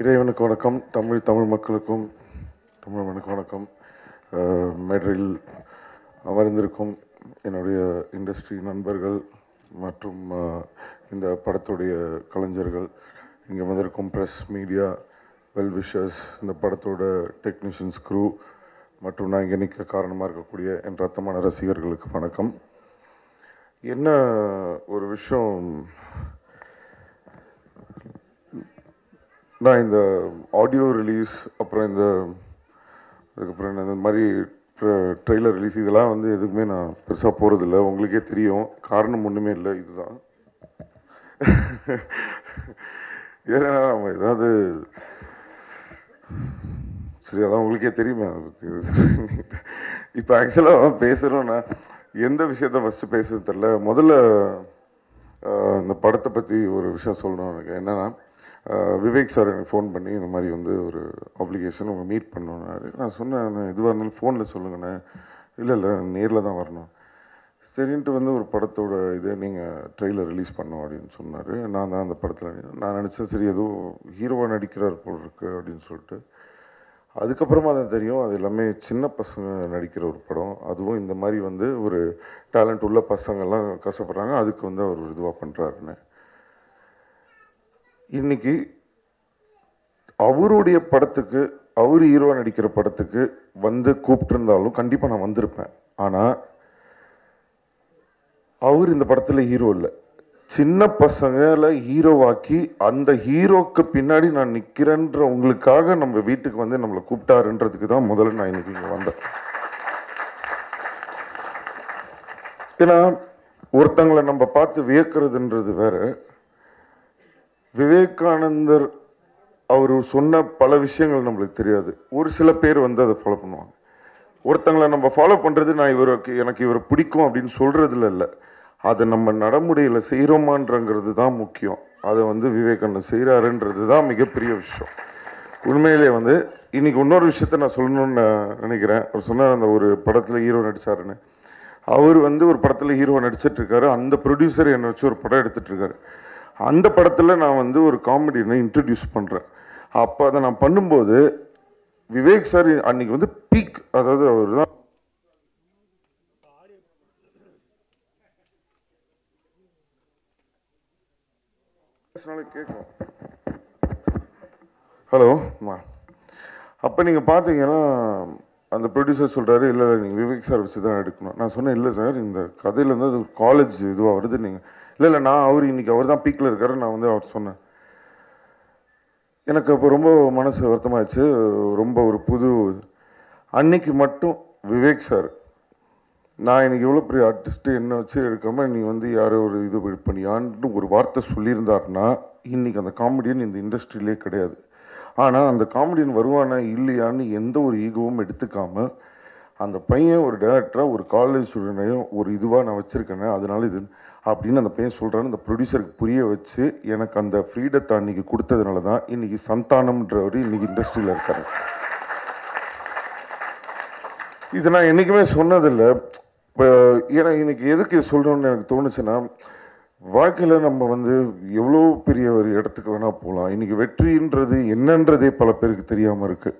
இறைவனுக்கு வணக்கம் தமிழ் தமிழ் மக்களுக்கும் தமிழனுக்கு வணக்கம். மெட்ரில் அமர்ந்திருக்கும் என்னுடைய இண்டஸ்ட்ரி நண்பர்கள் மற்றும் இந்த படத்துடைய கலைஞர்கள். இங்கே வந்திருக்கும் ப்ரெஸ் மீடியா வெல்விஷர்ஸ் இந்த படத்தோட டெக்னீஷியன்ஸ் க்ரூ மற்றும் நான் இங்கே நிற்க காரணமாக இருக்கக்கூடிய என் ரத்தமான ரசிகர்களுக்கு வணக்கம். என்ன ஒரு விஷயம் நான் இந்த ஆடியோ ரிலீஸ் அப்புறம் இந்த அதுக்கப்புறம் என்ன இந்த மாதிரி ட்ரெய்லர் ரிலீஸ் இதெல்லாம் வந்து எதுக்குமே நான் பெருசாக போகிறதில்ல உங்களுக்கே தெரியும். காரணம் ஒன்றுமே இல்லை. இதுதான். ஏன்னா நம்ம ஏதாவது சரி அதான் உங்களுக்கே தெரியுமே. அதை பற்றி இப்போ ஆக்சுவலாக பேசுகிறோன்னா எந்த விஷயத்த ஃபஸ்ட்டு பேசுறது தெரில முதல்ல இந்த படத்தை பற்றி ஒரு விஷயம் சொல்லணும் எனக்கு என்னென்னா விவேக் சார் எனக்கு ஃபோன் பண்ணி இந்த மாதிரி வந்து ஒரு அப்ளிகேஷன் உங்கள் மீட் பண்ணணுன்னாரு நான் சொன்னேன் எதுவாக இருந்தாலும் ஃபோனில் சொல்லுங்கண்ணே. இல்லை இல்லை நேரில் தான் வரணும். சரின்ட்டு வந்து ஒரு படத்தோட இதை நீங்கள் ட்ரெய்லர் ரிலீஸ் பண்ணோம் அப்படின்னு சொன்னார். நான் தான் அந்த படத்தில் நான் நினச்சேன் சரி ஏதோ ஹீரோவாக நடிக்கிறார் போல் இருக்கு அப்படின்னு சொல்லிட்டு. அதுக்கப்புறமா தான் தெரியும் அது எல்லாமே சின்ன பசங்க நடிக்கிற ஒரு படம். அதுவும் இந்த மாதிரி வந்து ஒரு டேலண்ட் உள்ள பசங்கள்லாம் கஷ்டப்படுறாங்க அதுக்கு வந்து அவர் இதுவாக பண்ணுறாருன்னு இன்னைக்கு அவருடைய படத்துக்கு அவர் ஹீரோவாக நடிக்கிற படத்துக்கு வந்து கூப்பிட்டுருந்தாலும் கண்டிப்பாக நான் வந்திருப்பேன். ஆனால் அவர் இந்த படத்தில் ஹீரோ இல்லை. சின்ன பசங்களை ஹீரோவாக்கி அந்த ஹீரோக்கு பின்னாடி நான் நிற்கிறேன்ற உங்களுக்காக நம்ம வீட்டுக்கு வந்து நம்மளை கூப்பிட்டாருன்றதுக்கு தான் முதல்ல நான் இன்னைக்கு இங்கே வந்தேன். ஏன்னா ஒருத்தங்களை நம்ம பார்த்து வியக்கிறதுன்றது வேறு. விவேகானந்தர் அவர் சொன்ன பல விஷயங்கள் நம்மளுக்கு தெரியாது. ஒரு சில பேர் வந்து அதை ஃபாலோ பண்ணுவாங்க. ஒருத்தங்களை நம்ம ஃபாலோ பண்ணுறது நான் இவருக்கு எனக்கு இவரை பிடிக்கும் அப்படின்னு சொல்கிறதுல இல்லை. அதை நம்ம நடைமுறையில் செய்கிறோமான்றங்கிறது தான் முக்கியம். அதை வந்து விவேகானந்தர் செய்கிறாருன்றது தான் மிகப்பெரிய விஷயம். உண்மையிலே வந்து இன்னைக்கு இன்னொரு விஷயத்த நான் சொல்லணும்னு நான் நினைக்கிறேன். அவர் சொன்னார் அந்த ஒரு படத்தில் ஹீரோ நடிச்சாருன்னு. அவர் வந்து ஒரு படத்தில் ஹீரோ நடிச்சிட்ருக்காரு அந்த ப்ரொடியூசர் என்னை வச்சு ஒரு படம் எடுத்துகிட்ருக்காரு அந்த படத்தில் நான் வந்து ஒரு காமெடியை இன்ட்ரடியூஸ் பண்ணுறேன் அப்போ அதை நான் பண்ணும்போது விவேக் சார் அன்னைக்கு வந்து பீக் அதாவது அவர் தான் கேட்கும். ஹலோ அம்மா அப்போ நீங்கள் பார்த்தீங்கன்னா அந்த ப்ரொடியூசர் சொல்கிறாரு இல்லை இல்லை நீங்கள் விவேக் சார் வச்சு தான் எடுக்கணும். நான் சொன்னேன் இல்லை சார் இந்த கதையிலேருந்து அது காலேஜ் இதுவாக வருது நீங்கள் இல்லை இல்லை நான் அவர் இன்னைக்கு அவர் தான் பீக்கில் இருக்கார். நான் வந்து அவர் சொன்னேன். எனக்கு அப்போ ரொம்ப மனசு வருத்தமாகிடுச்சு ரொம்ப ஒரு புது அன்னைக்கு மட்டும் விவேக் சார். நான் இன்னைக்கு எவ்வளோ பெரிய ஆர்டிஸ்ட்டு என்ன வச்சு எடுக்காமல் நீ வந்து யாரோ ஒரு இது பண்ணியான்னு ஒரு வார்த்தை சொல்லியிருந்தாருன்னா இன்றைக்கி அந்த காமெடியன் இந்த இண்டஸ்ட்ரியிலே கிடையாது. ஆனால் அந்த காமெடியன் வருவானா இல்லையான்னு எந்த ஒரு ஈகோவும் எடுத்துக்காமல் அந்த பையன் ஒரு டேரக்டராக ஒரு காலேஜ் ஸ்டூடெண்டையும் ஒரு இதுவாக நான் வச்சுருக்கேனே அதனால இது அப்படின்னு அந்த பையன் சொல்கிறான்னு அந்த ப்ரொடியூசருக்கு புரிய வச்சு எனக்கு அந்த ஃப்ரீடத்தை அன்னைக்கு கொடுத்ததுனால தான் இன்னைக்கு சந்தானம்ன்றவர் இன்னைக்கு இண்டஸ்ட்ரியில் இருக்காரு. இது நான் என்றைக்குமே சொன்னதில்லை. இப்போ ஏன்னா இன்னைக்கு எதுக்கு இது சொல்கிறோன்னு எனக்கு தோணுச்சுன்னா வாழ்க்கையில் நம்ம வந்து எவ்வளோ பெரிய ஒரு இடத்துக்கு வேணால் போகலாம் இன்னைக்கு வெற்றின்றது என்னன்றதே பல பேருக்கு தெரியாமல் இருக்குது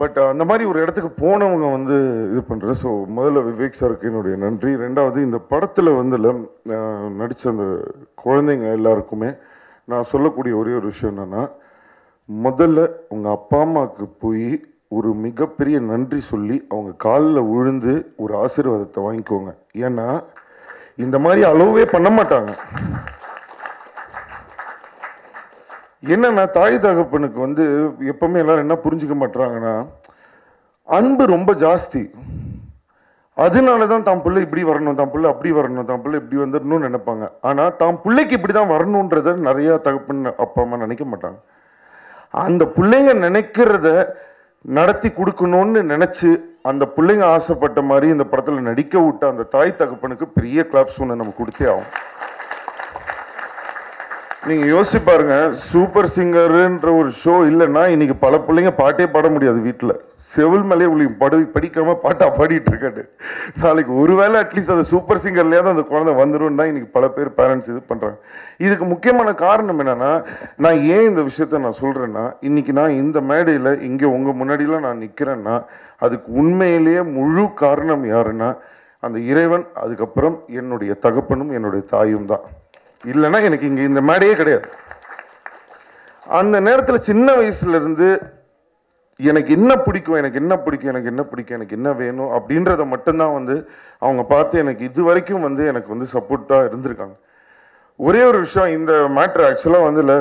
பட் அந்த uh, மாதிரி ஒரு இடத்துக்கு போனவங்க வந்து இது பண்ணுறேன் ஸோ முதல்ல விவேக் சாருக்கு என்னுடைய நன்றி. ரெண்டாவது இந்த படத்தில் வந்து நடித்த அந்த குழந்தைங்க எல்லாருக்குமே நான் சொல்லக்கூடிய ஒரே ஒரு விஷயம் என்னென்னா முதல்ல உங்கள் அப்பா அம்மாவுக்கு போய் ஒரு மிகப்பெரிய நன்றி சொல்லி அவங்க காலில் விழுந்து ஒரு ஆசீர்வாதத்தை வாங்கிக்கோங்க. ஏன்னா இந்த மாதிரி அளவே பண்ண மாட்டாங்க. என்னன்னா தாய் தகப்பனுக்கு வந்து எப்பவுமே எல்லாரும் என்ன புரிஞ்சுக்க மாட்டுறாங்கன்னா அன்பு ரொம்ப ஜாஸ்தி. அதனால தான் தான் பிள்ளை இப்படி வரணும் தான் பிள்ளை அப்படி வரணும் தான் பிள்ளை இப்படி வந்துடணும்னு நினைப்பாங்க. ஆனால் தான் பிள்ளைக்கு இப்படி தான் வரணுன்றத நிறைய தகப்பன் அப்பா அம்மா நினைக்க மாட்டாங்க. அந்த பிள்ளைங்க நினைக்கிறத நடத்தி கொடுக்கணும்னு நினச்சி அந்த பிள்ளைங்க ஆசைப்பட்ட மாதிரி இந்த படத்தில் நடிக்க விட்ட அந்த தாய் தகப்பனுக்கு பெரிய கிளாப்ஸ் ஒன்று நம்ம கொடுத்தே ஆகும் நீங்கள் யோசிச்சு பாருங்க சூப்பர் சிங்கருன்ற ஒரு ஷோ இல்லைன்னா இன்னைக்கு பல பிள்ளைங்க பாட்டே பாட முடியாது வீட்டில் செவில் மேலே உளியும் படி படிக்காமல் பாட்டாக பாடிட்டு இருக்காரு நாளைக்கு ஒருவேளை அட்லீஸ்ட் அந்த சூப்பர் சிங்கர்லேயாவது அந்த குழந்தை வந்துடும் தான் பல பேர் பேரண்ட்ஸ் இது பண்ணுறாங்க இதுக்கு முக்கியமான காரணம் என்னென்னா நான் ஏன் இந்த விஷயத்த நான் சொல்கிறேன்னா இன்றைக்கி நான் இந்த மேடையில் இங்கே உங்கள் முன்னாடிலாம் நான் நிற்கிறேன்னா அதுக்கு உண்மையிலேயே முழு காரணம் யாருன்னா அந்த இறைவன் அதுக்கப்புறம் என்னுடைய தகப்பனும் என்னுடைய தாயும் தான். இல்லைன்னா எனக்கு இங்கே இந்த மேடையே கிடையாது. அந்த நேரத்தில் சின்ன வயசுலேருந்து எனக்கு என்ன பிடிக்கும் எனக்கு என்ன பிடிக்கும் எனக்கு என்ன பிடிக்கும் எனக்கு என்ன வேணும் அப்படின்றத மட்டும்தான் வந்து அவங்க பார்த்து எனக்கு இது வரைக்கும் வந்து எனக்கு வந்து சப்போர்ட்டாக இருந்திருக்காங்க. ஒரே ஒரு விஷயம் இந்த மேட்ரு ஆக்சுவலாக வந்து இல்லை.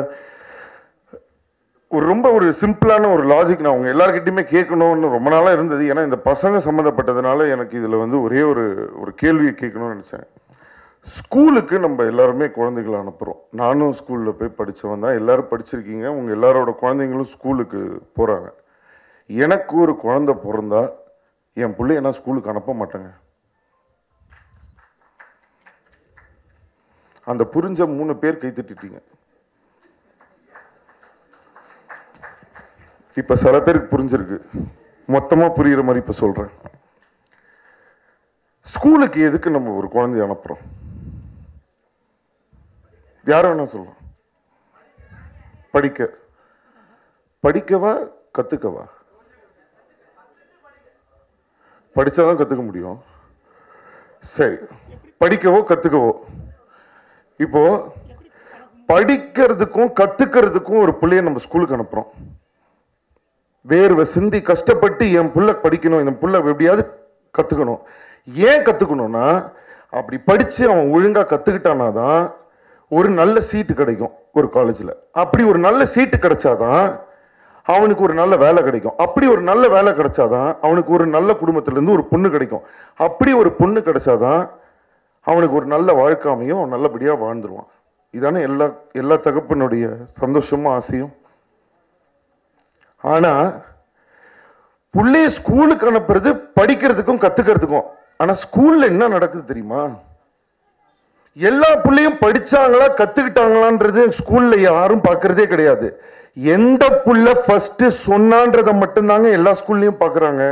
ஒரு ரொம்ப ஒரு சிம்பிளான ஒரு லாஜிக் நான் அவங்க எல்லாருக்கிட்டையுமே கேட்கணும்னு ரொம்ப நாளாக இருந்தது. ஏன்னா இந்த பசங்க சம்மந்தப்பட்டதுனால எனக்கு இதில் வந்து ஒரே ஒரு ஒரு கேள்வியை கேட்கணும்னு நினச்சேன். ஸ்கூலுக்கு நம்ம எல்லாருமே குழந்தைகளை அனுப்புகிறோம் நானும் ஸ்கூலில் போய் படித்தவன் தான். எல்லோரும் படிச்சிருக்கீங்க. உங்கள் எல்லாரோட குழந்தைங்களும் ஸ்கூலுக்கு போகிறாங்க எனக்கு ஒரு குழந்த பிறந்தா என் பிள்ளைய நான் ஸ்கூலுக்கு அனுப்ப மாட்டேங்க? அந்த புரிஞ்ச மூணு பேர் கை தட்டிட்டீங்க. இப்போ சில பேருக்கு புரிஞ்சிருக்கு. மொத்தமாக புரிகிற மாதிரி இப்போ சொல்கிறேன் ஸ்கூலுக்கு எதுக்கு நம்ம ஒரு குழந்தைய அனுப்புகிறோம் யார் வேணால் சொல்லலாம். படிக்க. படிக்கவா கற்றுக்கவா படித்தா தான் கற்றுக்க முடியும். சரி. படிக்கவோ கற்றுக்கவோ இப்போ படிக்கிறதுக்கும் கற்றுக்கிறதுக்கும் ஒரு பிள்ளைய நம்ம ஸ்கூலுக்கு அனுப்புகிறோம் வேர்வை சிந்தி கஷ்டப்பட்டு என் பிள்ளை படிக்கணும் என் பிள்ளை எப்படியாவது கற்றுக்கணும் ஏன் கற்றுக்கணும்னா அப்படி படித்து அவன் ஒழுங்காக கற்றுக்கிட்டானா தான் ஒரு நல்ல சீட்டு கிடைக்கும் ஒரு காலேஜில் அப்படி ஒரு நல்ல சீட்டு கிடைச்சாதான் அவனுக்கு ஒரு நல்ல வேலை கிடைக்கும். அப்படி ஒரு நல்ல வேலை கிடைச்சாதான் அவனுக்கு ஒரு நல்ல குடும்பத்திலேருந்து ஒரு பொண்ணு கிடைக்கும். அப்படி ஒரு பொண்ணு கிடைச்சாதான் அவனுக்கு ஒரு நல்ல வாழ்க்கை அமையும் அவன் நல்லபடியாக வாழ்ந்துருவான். இதானே எல்லா எல்லா தகப்பனுடைய சந்தோஷமும் ஆசையும். ஆனால் புள்ளைய ஸ்கூலுக்கு அனுப்புறது படிக்கிறதுக்கும் கற்றுக்கிறதுக்கும் ஆனால் ஸ்கூலில் என்ன நடக்குது தெரியுமா? எல்லா பிள்ளையும் படிச்சாங்களா கத்துக்கிட்டாங்களான்றது ஸ்கூல்ல யாரும் பார்க்கறதே கிடையாது. எந்த புள்ள ஃபர்ஸ்ட் சொன்னான்றத மட்டும்தாங்க எல்லா ஸ்கூல்லையும் பார்க்குறாங்க.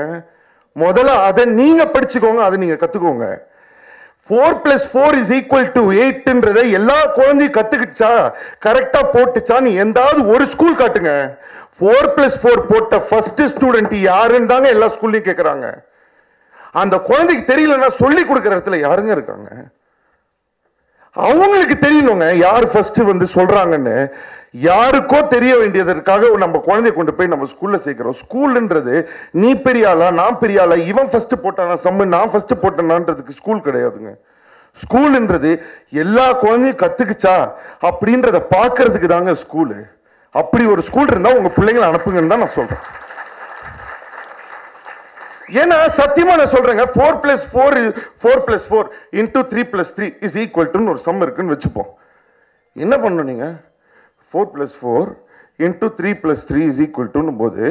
முதல்ல அதை நீங்க படிச்சுக்கோங்க அதை நீங்க கத்துக்கோங்க. Four plus four is equal to எயிட்ன்றத எல்லா குழந்தையும் கத்துக்கிச்சா கரெக்டா போட்டுச்சா நீ எந்தாவது ஒரு ஸ்கூல் காட்டுங்க. ஃபோர் பிளஸ் ஃபோர் போட்ட ஃபர்ஸ்ட் ஸ்டூடெண்ட் யாருன்னு தாங்க எல்லா ஸ்கூல்லையும் கேட்குறாங்க அந்த குழந்தைக்கு தெரியலன்னா சொல்லி கொடுக்குற இடத்துல யாருங்க இருக்காங்க? அவங்களுக்கு தெரியணுங்க. யார் ஃபர்ஸ்ட் வந்து சொல்றாங்கன்னு யாருக்கோ தெரிய வேண்டியதற்காக நம்ம குழந்தைய கொண்டு போய் நம்ம ஸ்கூல்ல சேர்க்கிறோம். ஸ்கூல்ன்றது நீ பெரிய ஆளா நான் பெரிய ஆளா இவன் ஃபர்ஸ்ட் போட்டானா சம்மு நான் ஃபர்ஸ்ட் போட்டேனான்றதுக்கு ஸ்கூல் கிடையாதுங்க. ஸ்கூல்ன்றது எல்லா குழந்தையும் கத்துக்குச்சா? அப்படின்றத பார்க்கறதுக்கு தாங்க ஸ்கூலு அப்படி ஒரு ஸ்கூல் இருந்தால் உங்க பிள்ளைங்களை அனுப்புங்கன்னு தான் நான் சொல்றேன். ஏன்னா சத்தியமா நான் சொல்றேங்க four plus four four plus four into three plus three is equal டுன்னு ஒரு சம் இருக்குன்னு வச்சுப்போம். என்ன பண்ணணும் நீங்க? Four plus four into three plus three is equal டுன்னு போது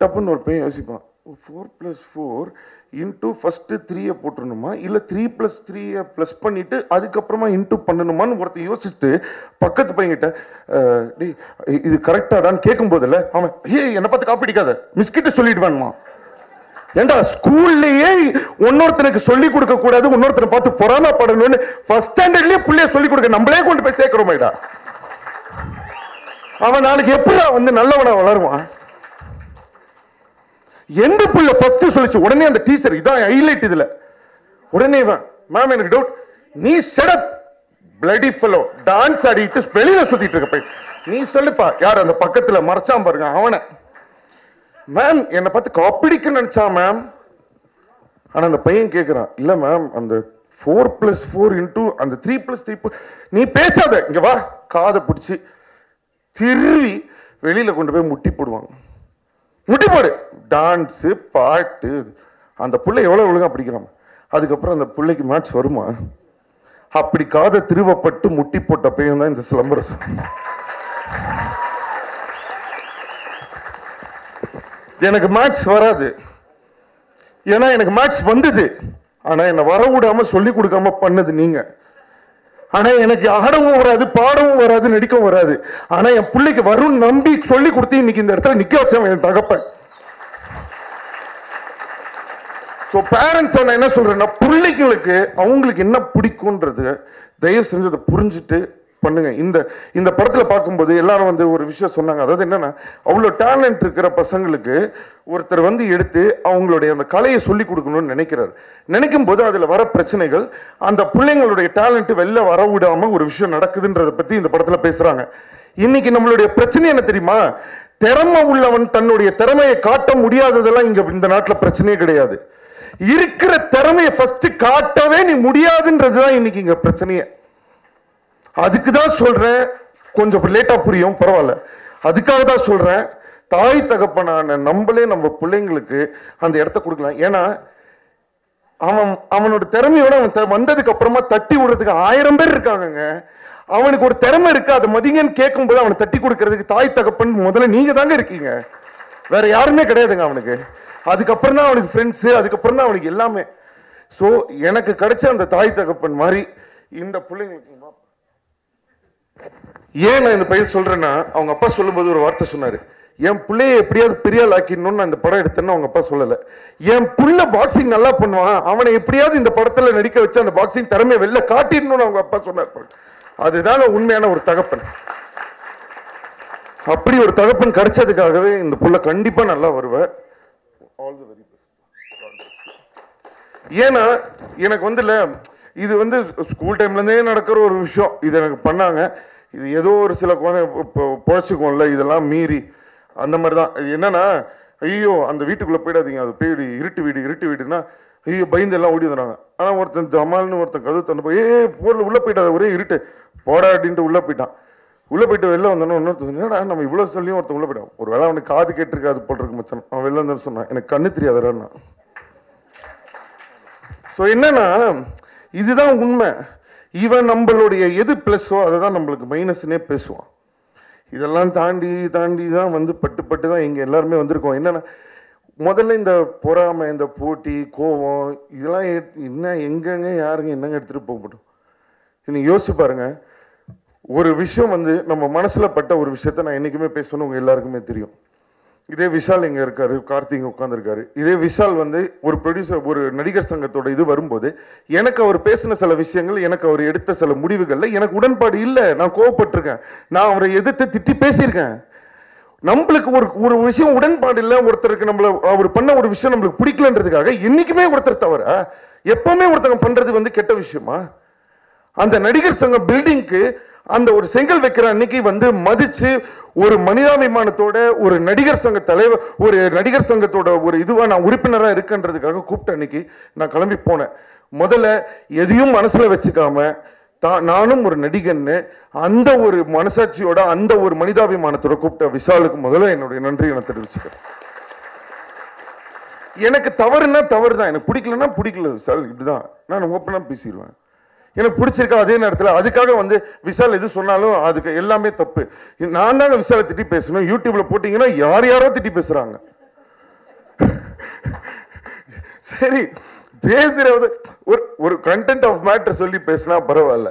டப்புன்னு ஒரு பையன் யோசிப்பான் four plus four into first த்ரீயை போட்டுருணுமா இல்லை த்ரீ ப்ளஸ் த்ரீயை ப்ளஸ் பண்ணிவிட்டு அதுக்கப்புறமா இன்டூ பண்ணணுமான்னு ஒருத்தர் யோசிச்சுட்டு பக்கத்து பையன்கிட்ட "அஹ், இது கரெக்டாடான்னு கேட்கும்போதில்ல அவன் ஏய் என்னை பார்த்து காப்பிடிக்காத மிஸ்கிட்ட மிஸ்கிட்ட வேணுமா ஏண்டா ஸ்கூல்லையே இன்னொருத்தனுக்கு சொல்லி கொடுக்க கூடாது இன்னொருத்தனை பார்த்து பொறாமப்படணும்னு ஃபர்ஸ்ட் ஸ்டாண்டர்ட்லயே பிள்ளைய சொல்லி கொடுக்க நம்மளே கொண்டு போய் சேர்க்கிறோமேடா. அவன் நாளைக்கு எப்படா வந்து நல்லவனா வளருவான்? எந்த புள்ள ஃபர்ஸ்ட் சொல்லிச்சு உடனே அந்த டீச்சர் இதான் ஹைலைட் இதுல. உடனே மேம் எனக்கு டவுட் நீ செடப் பிளடி ஃபெலோ டான்ஸ் ஆடிட்டு வெளியில சுத்திட்டு இருக்க போய். நீ சொல்லுப்பா யார் அந்த பக்கத்துல மறைச்சான் பாருங்க அவனை. மேம் என்னை பார்த்து காப்பிடிக்க நினைச்சா மேம் ஆனால் அந்த பையன் கேட்குறான் இல்லை மேம் அந்த ஃபோர் ப்ளஸ் ஃபோர் இன்டூ அந்த த்ரீ ப்ளஸ் த்ரீ நீ பேசாத இங்கே வா. காதை பிடிச்சி திருவி வெளியில் கொண்டு போய் முட்டி போடுவாங்க. முட்டி போடு. டான்ஸு பாட்டு அந்த பிள்ளை எவ்வளோ ஒழுங்காக பிடிக்கிறான். அதுக்கப்புறம் அந்த பிள்ளைக்கு மேட்ச் வருமா? அப்படி காதை திருவப்பட்டு முட்டி போட்ட பையன் தான் இந்த சிலம்பரசன். எனக்கு மேட்ச் வராது. ஏன்னா எனக்கு மேட்ச் வந்தது. ஆனா என்னை வர சொல்லி கொடுக்காம பண்ணது நீங்க. ஆனா எனக்கு ஆடவும் வராது பாடவும் வராது நடிக்கவும் வராது. ஆனா என் பிள்ளைக்கு வரும் நம்பி சொல்லி கொடுத்து இன்னைக்கு இந்த இடத்துல நிக்க வச்சவன் என் தகப்பன். ஸோ பேரண்ட்ஸ் நான் என்ன சொல்றேன்னா பிள்ளைங்களுக்கு அவங்களுக்கு என்ன பிடிக்குன்றது தயவு செஞ்சு அதை புரிஞ்சுட்டு பண்ணுங்க. இந்த இந்த படத்தில் பார்க்கும்போது எல்லாரும் வந்து ஒரு விஷயம் சொன்னாங்க. அதாவது என்னன்னா அவ்வளோ டேலண்ட் இருக்கிற பசங்களுக்கு ஒருத்தர் வந்து எடுத்து அவங்களுடைய அந்த கலையை சொல்லி கொடுக்கணும்னு நினைக்கிறாரு. நினைக்கும் போது அதில் வர பிரச்சனைகள் அந்த பிள்ளைங்களுடைய டேலண்ட் வெளில வர விடாமல் ஒரு விஷயம் நடக்குதுன்றதை பற்றி இந்த படத்தில் பேசுகிறாங்க இன்னைக்கு நம்மளுடைய பிரச்சனை என்ன தெரியுமா? திறமை உள்ளவன் தன்னுடைய திறமையை காட்ட முடியாததெல்லாம் இங்க இந்த நாட்டில் பிரச்சனையே கிடையாது. இருக்கிற திறமையை ஃபஸ்ட்டு காட்டவே நீ முடியாதுன்றது தான் இன்னைக்கு இங்கே பிரச்சனையே. அதுக்கு தான் சொல்கிறேன் கொஞ்சம் லேட்டாக புரியும் பரவாயில்ல. அதுக்காக தான் சொல்கிறேன் தாய் தகப்பனான நம்மளே நம்ம பிள்ளைங்களுக்கு அந்த இடத்த கொடுக்கலாம். ஏன்னா அவன் அவனோட திறமையோட அவன் வந்ததுக்கு அப்புறமா தட்டி விடுறதுக்கு ஆயிரம் பேர் இருக்காங்கங்க. அவனுக்கு ஒரு திறமை இருக்கு. அதை மதிங்கன்னு கேட்கும்போது அவனை தட்டி கொடுக்கறதுக்கு தாய் தகப்பன் முதல்ல நீங்க தாங்க இருக்கீங்க. வேற யாருமே கிடையாதுங்க அவனுக்கு. அதுக்கப்புறம் தான் அவனுக்கு ஃப்ரெண்ட்ஸு அதுக்கப்புறம் தான் அவனுக்கு எல்லாமே. ஸோ எனக்கு கிடைச்ச அந்த தாய் தகப்பன் மாதிரி இந்த பிள்ளைங்களுக்கு ஏன் நான் இந்த பையன் சொல்றேன்னா அவங்க அப்பா சொல்லும்போது ஒரு வார்த்தை சொன்னாரு. என் பிள்ளைய எப்படியாவது பெரியால் ஆள் ஆக்கிடணும்னு நான் இந்த படம் எடுத்தேன்னு அவங்க அப்பா சொல்லல. என் புள்ள பாக்ஸிங் நல்லா பண்ணுவான். அவனை எப்படியாவது இந்த படத்துல நடிக்க வச்சு அந்த பாக்ஸிங் திறமையை வெளில காட்டிடணும்னு அவங்க அப்பா சொன்னார். அதுதான் உண்மையான ஒரு தகப்பன். அப்படி ஒரு தகப்பன் கிடைச்சதுக்காகவே இந்த புள்ள கண்டிப்பா நல்லா வருவேன் ஆல் தி வெரி ஏன்னா எனக்கு வந்து இது வந்து ஸ்கூல் டைம்லேருந்தே நடக்கிற ஒரு விஷயம். இது எனக்கு பண்ணாங்க. இது ஏதோ ஒரு சில குழந்தை பொழைச்சிக்கும்ல இதெல்லாம் மீறி. அந்த மாதிரி தான் இது என்னென்னா ஐயோ அந்த வீட்டுக்குள்ளே போயிடாதீங்க. அது போயிடு இருட்டு வீடு இருட்டு வீடுனா ஐயோ பயந்து எல்லாம் ஓடி வந்துடுறாங்க ஆனால் ஒருத்தன் ஜமால்னு ஒருத்தன் கதவு தந்து போய் ஏ பொருள் உள்ளே போயிட்டாத ஒரே இருட்டு. போடா அப்படின்ட்டு உள்ளே போயிட்டான். உள்ளே போயிட்டு வெளில வந்தோன்னு இன்னொருத்தன் என்னடா நம்ம இவ்வளோ சொல்லியும் ஒருத்தன் உள்ளே போயிட்டான். ஒரு வேளை அவனுக்கு காது கேட்டிருக்காது போல் இருக்கு மச்சான். அவன் வெளில வந்து சொன்னான். எனக்கு கண்ணு தெரியாதரா ஸோ என்னன்னா இதுதான் உண்மை. இவன் நம்மளுடைய எது ப்ளஸ்ஸோ அதை தான் நம்மளுக்கு மைனஸ்னே பேசுவான். இதெல்லாம் தாண்டி தாண்டி தான் வந்து பட்டு பட்டு தான் இங்கே எல்லாருமே வந்திருக்கோம். என்னென்னா முதல்ல இந்த பொறாமை இந்த போட்டி கோவம் இதெல்லாம் என்ன எங்கெங்க யாருங்க என்னங்க எடுத்துகிட்டு போக முடியும் நீங்கள் யோசிச்சு பாருங்க. ஒரு விஷயம் வந்து நம்ம மனசில் பட்ட ஒரு விஷயத்த நான் என்றைக்குமே பேசணும்னு உங்கள் எல்லாருக்குமே தெரியும். இதே விஷால் இங்கே இருக்காரு கார்த்திக் உட்காந்துருக்காரு இதே விஷால் வந்து ஒரு ப்ரொடியூசர் ஒரு நடிகர் சங்கத்தோட இது வரும்போது எனக்கு அவர் பேசின சில விஷயங்கள் எனக்கு அவர் எடுத்த சில முடிவுகள்ல எனக்கு உடன்பாடு இல்லை. நான் கோவப்பட்டிருக்கேன். நான் அவரை எதிர்த்து திட்டி பேசியிருக்கேன். நம்மளுக்கு ஒரு ஒரு விஷயம் உடன்பாடு இல்லை. ஒருத்தருக்கு நம்மள அவர் பண்ண ஒரு விஷயம் நம்மளுக்கு பிடிக்கலன்றதுக்காக என்றைக்குமே ஒருத்தர் தவிர எப்பவுமே ஒருத்தங்க பண்ணுறது வந்து கெட்ட விஷயமா? அந்த நடிகர் சங்கம் பில்டிங்க்கு அந்த ஒரு செங்கல் வைக்கிற அன்னைக்கு வந்து மதிச்சு ஒரு மனிதாபிமானத்தோட ஒரு நடிகர் சங்க தலைவர் ஒரு நடிகர் சங்கத்தோட ஒரு இதுவா நான் உறுப்பினராக இருக்கன்றதுக்காக கூப்பிட்ட அன்னைக்கு நான் கிளம்பி போனேன். முதல்ல எதையும் மனசுல வச்சுக்காம தான் நானும் ஒரு நடிகன்னு அந்த ஒரு மனசாட்சியோட அந்த ஒரு மனிதாபிமானத்தோட கூப்பிட்ட விஷாலுக்கு முதல்ல என்னுடைய நன்றியை நான் தெரிவிச்சுக்கிறேன். எனக்கு தவறுனா தவறு தான் எனக்கு பிடிக்கலன்னா பிடிக்கல சார் இப்படிதான். நான் ஓப்பனாக பேசிடுவேன். எனக்கு பிடிச்சிருக்கா அதே நேரத்தில் அதுக்காக வந்து விஷால் எது சொன்னாலும் அதுக்கு எல்லாமே தப்பு. இது நான் தாங்க விஷாலை திட்டி பேசணும். யூடியூப்ல போட்டிங்கன்னா யார் யாரோ திட்டி பேசுறாங்க. சரி பேசுறது ஒரு ஒரு கண்டென்ட் ஆஃப் மேட்டர் சொல்லி பேசினா பரவாயில்ல.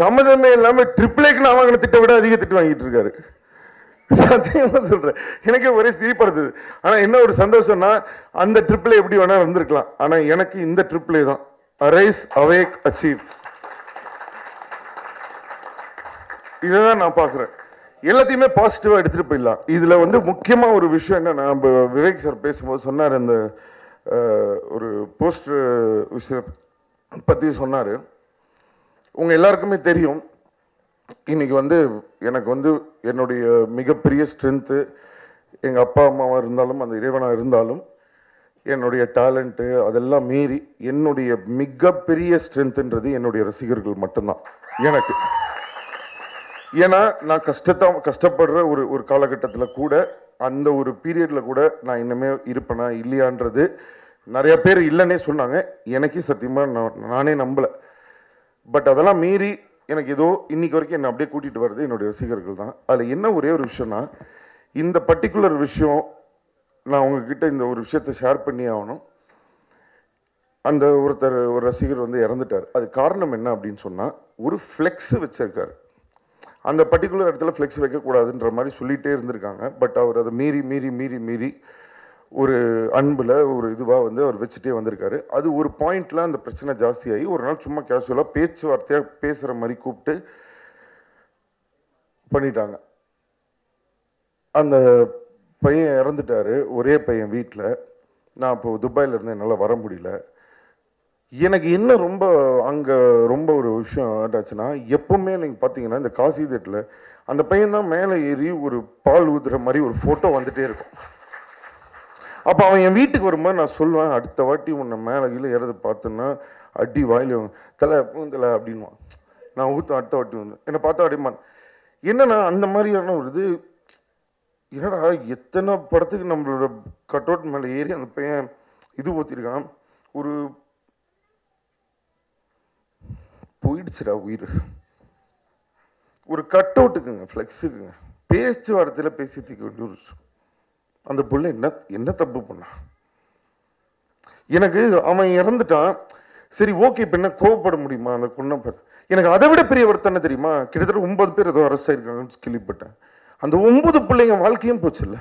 சம்மதமே இல்லாம ட்ரிபிளேக்கு நான் வாங்கின திட்ட விட அதிக திட்டு வாங்கிட்டு இருக்காரு. சத்தியமா சொல்றேன். எனக்கே ஒரே சிரிப்பா இருந்தது. ஆனா என்ன ஒரு சந்தோஷம்னா அந்த ட்ரிப்பில் எப்படி வேணா இருந்திருக்கலாம். ஆனா எனக்கு இந்த ட்ரிப்ளே தான். அரைஸ் அவேக் அச்சீவ் இதுதான் நான் பார்க்குறேன். எல்லாத்தையுமே பாசிட்டிவாக எடுத்துகிட்டு போயிடலாம். இதில் வந்து முக்கியமாக ஒரு விஷயம் என்ன நம்ம விவேக் சார் பேசும்போது சொன்னார் அந்த ஒரு போஸ்டர் விஷய பற்றி சொன்னார். உங்கள் எல்லாருக்குமே தெரியும். இன்னைக்கு வந்து எனக்கு வந்து என்னுடைய மிகப்பெரிய ஸ்ட்ரென்த்து எங்கள் அப்பா அம்மாவாக இருந்தாலும் அந்த இறைவனாக இருந்தாலும் என்னுடைய டேலண்ட்டு அதெல்லாம் மீறி என்னுடைய மிகப்பெரிய ஸ்ட்ரென்த்துன்றது என்னுடைய ரசிகர்கள் மட்டும்தான். எனக்கு. ஏன்னா நான் கஷ்டத்தை கஷ்டப்படுற ஒரு ஒரு காலகட்டத்தில் கூட அந்த ஒரு பீரியடில் கூட நான் இன்னுமே இருப்பேனா இல்லையான்றது நிறையா பேர் இல்லைன்னே சொன்னாங்க. எனக்கே சத்தியமாக நான் நானே நம்பலை. பட் அதெல்லாம் மீறி எனக்கு ஏதோ இன்னைக்கு வரைக்கும் என்னை அப்படியே கூட்டிகிட்டு வர்றது என்னுடைய ரசிகர்கள் தான். அதில் என்ன ஒரே ஒரு விஷயம்னா இந்த பர்டிகுலர் விஷயம் நான் உங்ககிட்ட இந்த ஒரு விஷயத்தை ஷேர் பண்ணி ஆகணும். அந்த ஒருத்தர் ஒரு ரசிகர் வந்து இறந்துட்டார். அது காரணம் என்ன அப்படின்னு சொன்னால் ஒரு ஃப்ளெக்ஸு வச்சுருக்காரு. அந்த பர்டிகுலர் இடத்துல ஃப்ளெக்ஸ் வைக்கக்கூடாதுன்ற மாதிரி சொல்லிகிட்டே இருந்திருக்காங்க. பட் அவர் அதை மீறி மீறி மீறி மீறி ஒரு அன்பில் ஒரு இதுவாக வந்து அவர் வச்சுட்டே வந்திருக்காரு. அது ஒரு பாயிண்டில் அந்த பிரச்சனை ஜாஸ்தியாகி ஒரு நாள் சும்மா கேஷுவலாக பேச்சுவார்த்தையாக பேசுகிற மாதிரி கூப்பிட்டு பண்ணிட்டாங்க. அந்த பையன் இறந்துட்டாரு ஒரே பையன் வீட்டில் நான் இப்போ துபாயில் இருந்து என்னால் வர முடியல. எனக்கு என்ன ரொம்ப அங்கே ரொம்ப ஒரு விஷயம் ஆச்சுன்னா எப்பவுமே நீங்கள் பார்த்தீங்கன்னா இந்த காசி தேட்டில் அந்த பையன் தான் மேலே ஏறி ஒரு பால் ஊதுற மாதிரி ஒரு ஃபோட்டோ வந்துகிட்டே இருக்கும். அப்போ அவன் என் வீட்டுக்கு வரும்போது நான் சொல்லுவேன் அடுத்த வாட்டி உன்னை மேலே கீழே ஏறது பார்த்தோன்னா அடி வாயில தலை பூந்தலை அப்படின்வான் நான் ஊற்ற அடுத்த வாட்டி வந்து. என்னை பார்த்தா அப்படிமான் என்னன்னா அந்த மாதிரியான ஒரு இது என்னடா எத்தனை படத்துக்கு நம்மளோட கட் அவுட் மேலே ஏறி அந்த பையன் இது ஊற்றிருக்கான் ஒரு போயிடுச்சுடா உயிர். ஒரு கட் அவுட்டுக்குங்க ஃப்ளெக்ஸுக்குங்க பேச்சு வார்த்தையில் பேசி தீக்க வேண்டிய ஒரு விஷயம். அந்த புள்ள என்ன என்ன தப்பு பண்ணான் எனக்கு அவன் இறந்துட்டான். சரி ஓகே இப்போ என்ன கோவப்பட முடியுமா அந்த பொண்ணை எனக்கு அதை விட பெரிய வருத்தனை தெரியுமா? கிட்டத்தட்ட ஒன்பது பேர் ஏதோ அரசு ஆயிருக்காங்கன்னு கேள்விப்பட்டேன். அந்த ஒன்பது பிள்ளைங்க வாழ்க்கையும் போச்சுல்ல.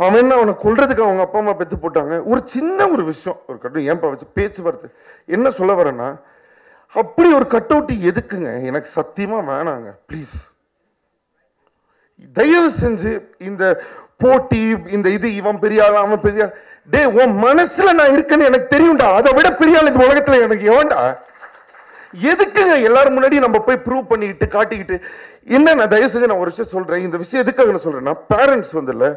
அவன் என்ன அவனை கொள்றதுக்கு அவங்க அப்பா அம்மா பெற்று போட்டாங்க? ஒரு சின்ன ஒரு விஷயம் ஒரு கட்டு ஏன்பா வச்சு பேச்சுவார்த்தை என்ன சொல்ல வரேன்னா அப்படி ஒரு கட் அவுட் எதுக்குங்க? எனக்கு சத்தியமா வேணாங்க ப்ளீஸ் தயவு செஞ்சு இந்த போட்டி இந்த இது இவன் பெரிய ஆள் அவன் பெரிய டே உன் மனசுல நான் இருக்கேன்னு எனக்கு தெரியும்டா. அதை விட பெரிய ஆள் இந்த உலகத்துல எனக்கு எவன்டா? எதுக்குங்க எல்லாரும் முன்னாடி நம்ம போய் ப்ரூவ் பண்ணிக்கிட்டு காட்டிக்கிட்டு? என்ன நான் தயவு செஞ்சு நான் ஒரு விஷயம் சொல்றேன். இந்த விஷயம் எதுக்காக நான் சொல்றேன்னா பேரண்ட்ஸ் வந்துல்ல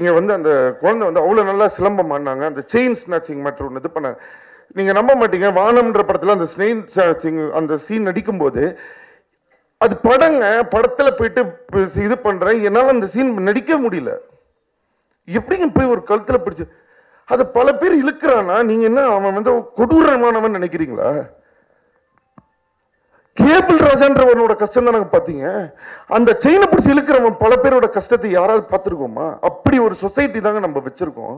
இங்க வந்து அந்த குழந்தை வந்து அவ்வளோ நல்லா சிலம்பம் ஆனாங்க அந்த செயின் ஸ்நாச்சிங் மற்ற ஒன்று இது பண்ணாங்க. நீங்கள் நம்ப மாட்டீங்க. வானம்ன்ற படத்தில் அந்த ஸ்னெயின் அந்த சீன் நடிக்கும்போது அது படங்க படத்தில் போயிட்டு இது பண்ணுறேன் என்னால் அந்த சீன் நடிக்க முடியல. எப்படிங்க போய் ஒரு கழுத்தில் பிடிச்சி அது பல பேர் இழுக்கிறானா நீங்கள் என்ன அவன் வந்து கொடூரமானவன் நினைக்கிறீங்களா? கேபிள் ராஜான்றவனோட கஷ்டம் தான் நாங்கள் பார்த்தீங்க அந்த செயினை பிடிச்சி இழுக்கிறவன் பல பேரோட கஷ்டத்தை யாராவது பார்த்துருக்கோமா அப்படி ஒரு சொசைட்டி தாங்க நம்ம வச்சுருக்கோம்.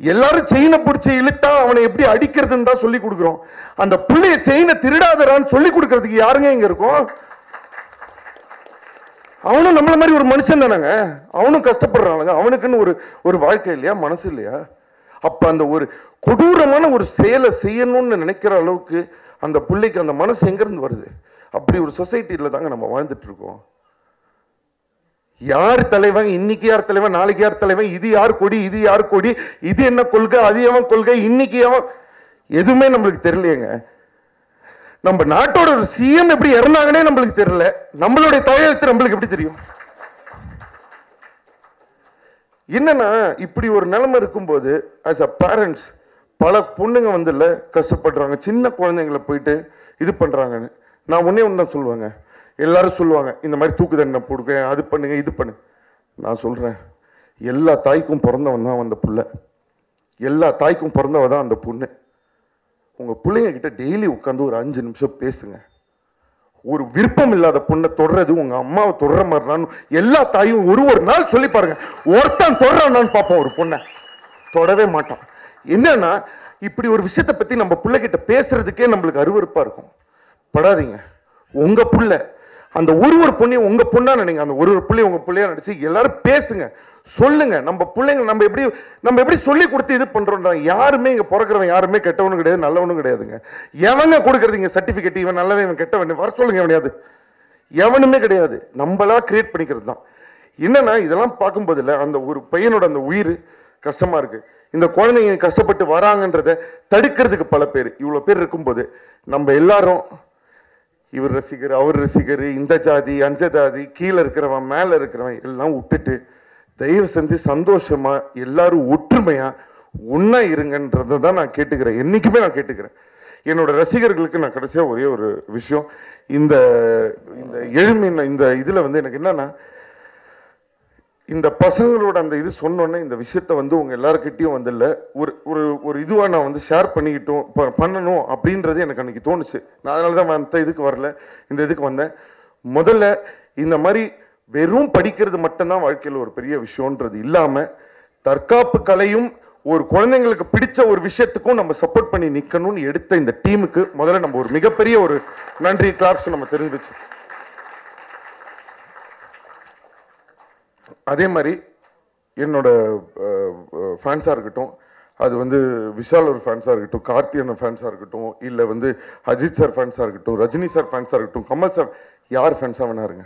எல்லாரும் செயினை பிடிச்சி இழுத்தா அவனை எப்படி அடிக்கிறதுன்னு தான் சொல்லி கொடுக்குறோம். அந்த பிள்ளைய செயினை திருடாதரான்னு சொல்லி கொடுக்கறதுக்கு யாருங்க இங்க இருக்கும்? அவனும் நம்மள மாதிரி ஒரு மனுஷன் தானேங்க. அவனும் கஷ்டப்படுறானுங்க. அவனுக்குன்னு ஒரு ஒரு வாழ்க்கை இல்லையா? மனசு இல்லையா? அப்ப அந்த ஒரு கொடூரமான ஒரு செயலை செய்யணும்னு நினைக்கிற அளவுக்கு அந்த பிள்ளைக்கு அந்த மனசு எங்கேருந்து வருது? அப்படி ஒரு சொசைட்டியில் தாங்க நம்ம வாழ்ந்துட்டு இருக்கோம். யார் தலைவன்? இன்னைக்கு யார் தலைவன்? நாளைக்கு யார் தலைவன்? இது யார் கொடி? இது யார் கொடி? இது என்ன கொள்கை? அது எவன் கொள்கை? இன்னைக்கு எவன்? எதுவுமே நம்மளுக்கு தெரியலையேங்க. நம்ம நாட்டோட ஒரு சிஎம் எப்படி இறந்தாங்கன்னே நம்மளுக்கு தெரியல. நம்மளுடைய தலையெழுத்து நம்மளுக்கு எப்படி தெரியும்? என்னன்னா இப்படி ஒரு நிலைமை இருக்கும்போது ஆஸ் அ பேரண்ட்ஸ் பல பொண்ணுங்க வந்துல கஷ்டப்படுறாங்க. சின்ன குழந்தைங்களை போயிட்டு இது பண்ணுறாங்கன்னு நான் ஒன்றே ஒன்று தான் சொல்லுவேங்க. எல்லாரும் சொல்லுவாங்க இந்த மாதிரி தூக்கு தண்டனை போடுங்க அது பண்ணுங்க இது பண்ணு நான் சொல்கிறேன் எல்லா தாய்க்கும் பிறந்தவன் தான் அந்த புள்ள. எல்லா தாய்க்கும் பிறந்தவ தான் அந்த பொண்ணு. உங்கள் பிள்ளைங்கக்கிட்ட டெய்லி உட்காந்து ஒரு அஞ்சு நிமிஷம் பேசுங்க. ஒரு விருப்பம் இல்லாத பொண்ணை தொடர்றது உங்க அம்மாவை தொடர மாதிரினான்னு எல்லா தாயும் ஒரு ஒரு நாள் சொல்லி பாருங்க ஒருத்தன் தொடறான்னு பார்ப்போம் ஒரு பொண்ணை. தொடவே மாட்டான். என்னன்னா இப்படி ஒரு விஷயத்தை பற்றி நம்ம பிள்ளைகிட்ட பேசுறதுக்கே நம்மளுக்கு அருவறுப்பாக இருக்கும். படாதீங்க. உங்கள் புள்ள அந்த ஒரு ஒரு பொண்ணையும் உங்க பொண்ணா நினைங்க. அந்த ஒரு ஒரு பிள்ளைய உங்க பிள்ளையா நடிச்சு எல்லாரும் பேசுங்க. சொல்லுங்க. நம்ம பிள்ளைங்க நம்ம எப்படி நம்ம எப்படி சொல்லி கொடுத்து இது பண்றோம்டா யாருமே இங்க பிறக்கிறவன் யாருமே கெட்டவனும் கிடையாது நல்லவனும் கிடையாதுங்க. எவங்க கொடுக்கறது இங்க சர்டிபிகேட் இவன் நல்லவன் இவன் கெட்டவன். வர சொல்லுங்க கிடையாது எவனுமே கிடையாது. நம்மளா கிரியேட் பண்ணிக்கிறது தான் என்னன்னா இதெல்லாம் பார்க்கும்போது அந்த ஒரு பையனோட அந்த உயிர் கஷ்டமா இருக்கு. இந்த குழந்தைங்க கஷ்டப்பட்டு வராங்கன்றதை தடுக்கிறதுக்கு பல பேர். இவ்வளோ பேர் இருக்கும்போது நம்ம எல்லாரும் இவர் ரசிகர் அவர் ரசிகர் இந்த ஜாதி அஞ்ச ஜாதி கீழே இருக்கிறவன் மேலே இருக்கிறவன் எல்லாம் விட்டுட்டு தயவு செஞ்சு சந்தோஷமாக எல்லாரும் ஒற்றுமையாக ஒன்றா இருங்கன்றதை தான் நான் கேட்டுக்கிறேன். என்றைக்குமே நான் கேட்டுக்கிறேன். என்னோட ரசிகர்களுக்கு நான் கடைசியாக ஒரே ஒரு விஷயம். இந்த இந்த எழுமை இந்த இதில் வந்து எனக்கு என்னன்னா இந்த பசங்களோட அந்த இது சொன்னோன்னே இந்த விஷயத்த வந்து உங்க எல்லாருக்கிட்டையும் வந்துல்ல ஒரு ஒரு ஒரு இதுவா நான் வந்து ஷேர் பண்ணிக்கிட்டோம் ப- பண்ணணும் அப்படின்றது எனக்கு அன்னைக்கு தோணுச்சு. நான் அதனால தான் மற்ற இதுக்கு வரல இந்த இதுக்கு வந்தேன். முதல்ல இந்த மாதிரி வெறும் படிக்கிறது மட்டும்தான் வாழ்க்கையில் ஒரு பெரிய விஷயம்ன்றது இல்லாம தற்காப்பு கலையும் ஒரு குழந்தைங்களுக்கு பிடிச்ச ஒரு விஷயத்துக்கும் நம்ம சப்போர்ட் பண்ணி நிற்கணும்னு எடுத்த இந்த டீமுக்கு முதல்ல நம்ம ஒரு மிகப்பெரிய ஒரு நன்றி கிளாப்ஸ் நம்ம தெரிஞ்சுச்சு. அதே மாதிரி என்னோட ஃபேன்ஸாக இருக்கட்டும் அது வந்து விஷால் ஒரு ஃபேன்ஸாக இருக்கட்டும் கார்த்தியன் ஃபேன்ஸாக இருக்கட்டும் இல்லை வந்து அஜித் சார் ஃபேன்ஸாக இருக்கட்டும் ரஜினி சார் ஃபேன்ஸாக இருக்கட்டும் கமல் சார் யார் ஃபேன்ஸாக வேணா இருங்க.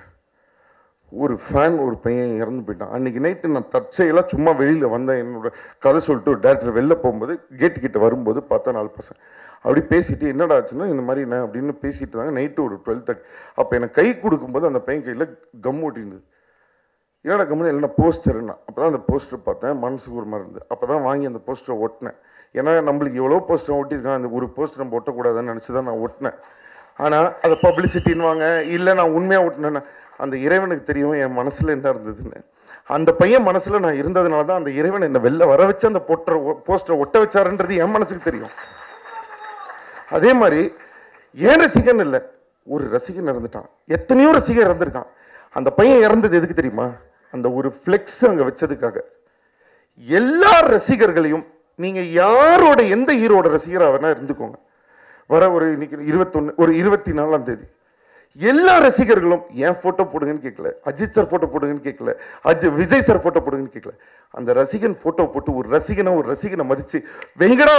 ஒரு ஃபேன் ஒரு பையன் இறந்து போயிட்டான். அன்றைக்கி நைட்டு நான் தற்செயலாக சும்மா வெளியில் வந்தேன். என்னோட கதை சொல்லிட்டு டேரக்டர் வெளில போகும்போது கேட்டு கிட்ட வரும்போது பார்த்தா நாலு பசங்க. அப்படி பேசிட்டு என்னடா ஆச்சுன்னா இந்த மாதிரி என்ன? அப்படின்னு பேசிட்டு இருந்தாங்க. நைட்டு ஒரு டுவெல் தேர்ட்டி அப்போ எனக்கு கை கொடுக்கும்போது அந்த பையன் கையில் கம் ஓட்டிருந்தது என்னடா கம்பெனி இல்லைன்னா போஸ்டர்னா அப்போ தான் அந்த போஸ்டர் பார்த்தேன் மனசுக்கு ஒரு மாதிரி அப்போ தான் வாங்கி அந்த போஸ்டரை ஒட்டினேன். ஏன்னா நம்மளுக்கு எவ்வளோ போஸ்டர் ஒட்டியிருக்கான் அந்த ஒரு போஸ்டர் நம்ம ஒட்டக்கூடாதுன்னு நினச்சி தான் நான் ஒட்டினேன். ஆனால் அதை பப்ளிசிட்டின்னு வாங்க இல்லை நான் உண்மையாக ஒட்டினேன்னா அந்த இறைவனுக்கு தெரியும் என் மனசில் என்ன இருந்ததுன்னு. அந்த பையன் மனசில் நான் இருந்ததுனால தான் அந்த இறைவன் என்னை வெளில வர வச்சு அந்த போட்டரை போஸ்டரை ஒட்ட வச்சாருன்றது என் மனசுக்கு தெரியும். அதே மாதிரி ஏன் ரசிகன் இல்லை? ஒரு ரசிகன் இறந்துட்டான். எத்தனையோ ரசிகர் இறந்துருக்கான். அந்த பையன் இறந்தது எதுக்கு தெரியுமா? அந்த ஒரு ஃப்ளெக்ஸ் அங்கே வச்சதுக்காக. எல்லா ரசிகர்களையும் நீங்கள் யாரோட எந்த ஹீரோட ரசிகராக வேணால் இருந்துக்கோங்க. வர ஒரு இன்னைக்கு இருபத்தொன்று ஒரு இருபத்தி நாலாம் தேதி. எல்லா ரசிகர்களும் என் ஃபோட்டோ போடுங்கன்னு கேட்கல? அஜித் சார் ஃபோட்டோ போடுங்கன்னு கேட்கல? அஜி விஜய் சார் ஃபோட்டோ போடுங்கன்னு கேட்கல? அந்த ரசிகன் ஃபோட்டோ போட்டு ஒரு ரசிகனை ஒரு ரசிகனை மதிச்சு வெங்கடா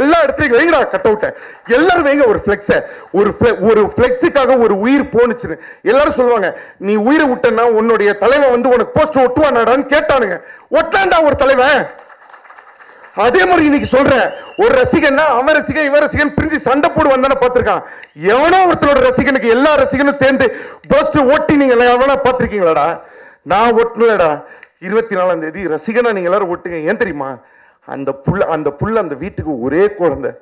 எல்லா இடத்துலையும் வெங்கடா கட் அவுட்டை எல்லாரும் வைங்க ஒரு ஃப்ளெக்ஸை ஒரு ஒரு ஃப்ளெக்ஸுக்காக ஒரு உயிர் போனுச்சுன்னு எல்லாரும் சொல்லுவாங்க நீ உயிரை விட்டேன்னா உன்னுடைய தலைவன் வந்து உனக்கு போஸ்ட் ஒட்டுவானாடான்னு கேட்டானுங்க. ஒட்டாண்டா ஒரு தலைவன். அதே மாதிரி இன்னைக்கு சொல்றேன் ஒரு ரசிகன்னா அவன் ரசிகன் இவன் ரசிகன் பிரிஞ்சு சண்டை போடு வந்தானே பார்த்துருக்கான். எவனோ ஒருத்தரோட ரசிகனுக்கு எல்லா ரசிகனும் சேர்ந்து பஸ்ட் ஓட்டி நீங்க எவனா பார்த்துருக்கீங்களாடா? நான் ஓட்டணும்லடா இருபத்தி நாலாம் தேதி ரசிகனா நீங்க எல்லாரும் ஓட்டுங்க ஏன் தெரியுமா? அந்த புள்ள அந்த புள்ள அந்த வீட்டுக்கு ஒரே குழந்தை.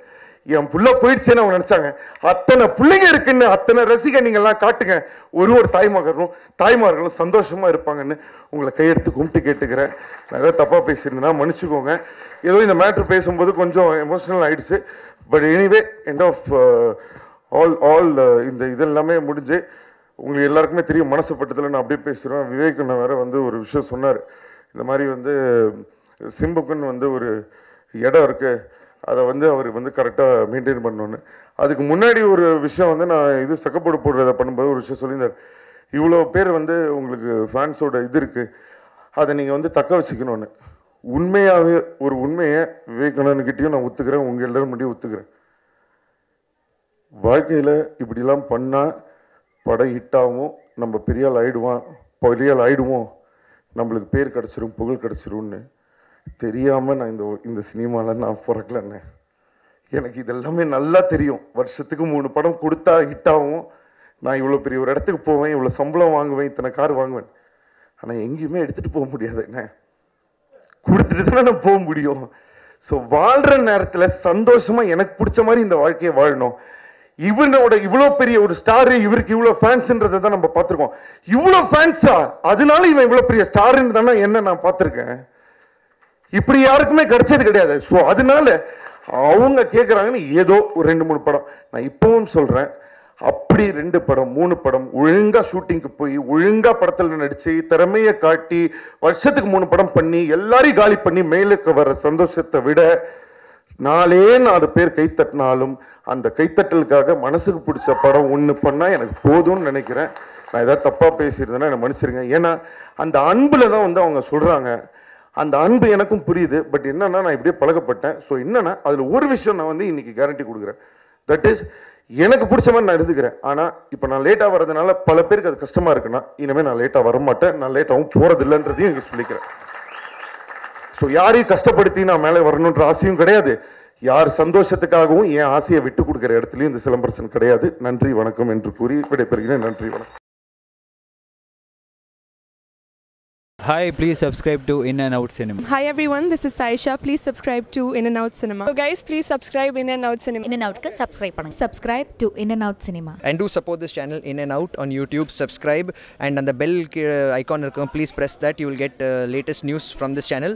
என் புள்ள போயிடுச்சேன்னு அவங்க நினைச்சாங்க. அத்தனை பிள்ளைங்க இருக்குன்னு அத்தனை ரசிகன் நீங்க எல்லாம் காட்டுங்க. ஒரு ஒரு தாய்மகனும் தாய்மார்களும் சந்தோஷமா இருப்பாங்கன்னு உங்களை கையெடுத்து கும்பிட்டு கேட்டுக்கிறேன். நான் ஏதாவது தப்பா பேசியிருந்தேன்னா மன்னிச்சுக்கோங்க. ஏதோ இந்த மேட்ரு பேசும்போது கொஞ்சம் எமோஷனல் ஆகிடுச்சு but anyway end of all all இந்த இதெல்லாமே முடிஞ்சு உங்களுக்கு எல்லாருக்குமே தெரியும் மனசுப்பட்டத்தில் நான் அப்படியே பேசுகிறேன் விவேக் வேறு வந்து ஒரு விஷயம் சொன்னார். இந்த மாதிரி வந்து சிம்புக்குன்னு வந்து ஒரு இடம் இருக்குது அதை வந்து அவர் வந்து கரெக்டாக மெயின்டைன் பண்ணோன்னு அதுக்கு முன்னாடி ஒரு விஷயம் வந்து நான் இது சக்கப்போடு போடுறத பண்ணும்போது ஒரு விஷயம் சொல்லியிருந்தார். இவ்வளோ பேர் வந்து உங்களுக்கு ஃபேன்ஸோட இது இருக்குது அதை நீங்கள் வந்து தக்க வச்சுக்கணும்னு. உண்மையாகவே ஒரு உண்மையை விவேகானந்தகிட்டையும் நான் ஒத்துக்கிறேன் உங்கள் எல்லாரும் முடியும் ஒத்துக்கிறேன். வாழ்க்கையில் இப்படிலாம் பண்ணால் படம் ஹிட்டாகவும் நம்ம பெரிய ஆள் ஆயிடுவான் பெரிய ஆள் ஆயிடுவோம் நம்மளுக்கு பேர் கிடச்சிரும் புகழ் கிடச்சிரும்னு. தெரியாமல் நான் இந்த இந்த சினிமாவில் நான் பிறக்கலண்ணே. எனக்கு இதெல்லாமே நல்லா தெரியும். வருஷத்துக்கு மூணு படம் கொடுத்தா ஹிட்டாகவும் நான் இவ்வளோ பெரிய ஒரு இடத்துக்கு போவேன் இவ்வளோ சம்பளம் வாங்குவேன் இத்தனை கார் வாங்குவேன். ஆனால் எங்கேயுமே எடுத்துகிட்டு போக முடியாது என்ன கொடுத்துட்டு தானே நான் போக முடியும். ஸோ வாழ்கிற நேரத்தில் சந்தோஷமாக எனக்கு பிடிச்ச மாதிரி இந்த வாழ்க்கையை வாழணும். இவனோட இவ்வளோ பெரிய ஒரு ஸ்டாரு இவருக்கு இவ்வளோ ஃபேன்ஸுன்றதை தான் நம்ம பார்த்துருக்கோம். இவ்வளோ ஃபேன்ஸா அதனால இவன் இவ்வளோ பெரிய ஸ்டாருன்னு தானே என்ன நான் பார்த்துருக்கேன்? இப்படி யாருக்குமே கிடைச்சது கிடையாது. ஸோ அதனால அவங்க கேட்குறாங்கன்னு ஏதோ ஒரு ரெண்டு மூணு படம். நான் இப்பவும் சொல்கிறேன் அப்படி ரெண்டு படம் மூணு படம் ஒழுங்காக ஷூட்டிங்க்கு போய் ஒழுங்காக படத்தில் நடித்து திறமையை காட்டி வருஷத்துக்கு மூணு படம் பண்ணி எல்லாரையும் காலி பண்ணி மேலுக்கு வர சந்தோஷத்தை விட நாலே நாலு பேர் கைத்தட்டினாலும் அந்த கைத்தட்டலுக்காக மனசுக்கு பிடிச்ச படம் ஒன்று பண்ணால் எனக்கு போதும்னு நினைக்கிறேன். நான் ஏதாவது தப்பாக பேசியிருந்தேன்னா என்னை மன்னிச்சிருங்க. ஏன்னா அந்த அன்பில் தான் வந்து அவங்க சொல்கிறாங்க அந்த அன்பு எனக்கும் புரியுது. பட் என்னென்னா நான் இப்படியே பழகப்பட்டேன். ஸோ என்னென்னா அதில் ஒரு விஷயம் நான் வந்து இன்றைக்கி கேரண்டி கொடுக்குறேன். தட் இஸ் எனக்கு பிடிச்ச மாதிரி நான் எடுத்துக்கிறேன் ஆனால் இப்போ நான் லேட்டாக வர்றதுனால பல பேருக்கு அது கஷ்டமாக இருக்குன்னா இனிமேல் நான் லேட்டாக வரமாட்டேன். நான் லேட்டாகவும் போகிறதில்லைன்றதையும் இங்கே சொல்லிக்கிறேன். ஸோ யாரையும் கஷ்டப்படுத்தி நான் மேலே வரணுன்ற ஆசையும் கிடையாது. யார் சந்தோஷத்துக்காகவும் என் ஆசையை விட்டு கொடுக்குற இடத்துலையும் இந்த சிலம்பரசன் கிடையாது. நன்றி வணக்கம் என்று கூறி விடைபெறுகிறேன். நன்றி வணக்கம். Hi, please subscribe to In and Out Cinema. Hi everyone, this is Saisha. Please subscribe to In and Out Cinema. So guys, please subscribe In and Out Cinema. In and Out subscribe Subscribe to In and Out Cinema. And do support this channel In and Out on YouTube. Subscribe and on the bell icon, please press that. You will get uh, latest news from this channel.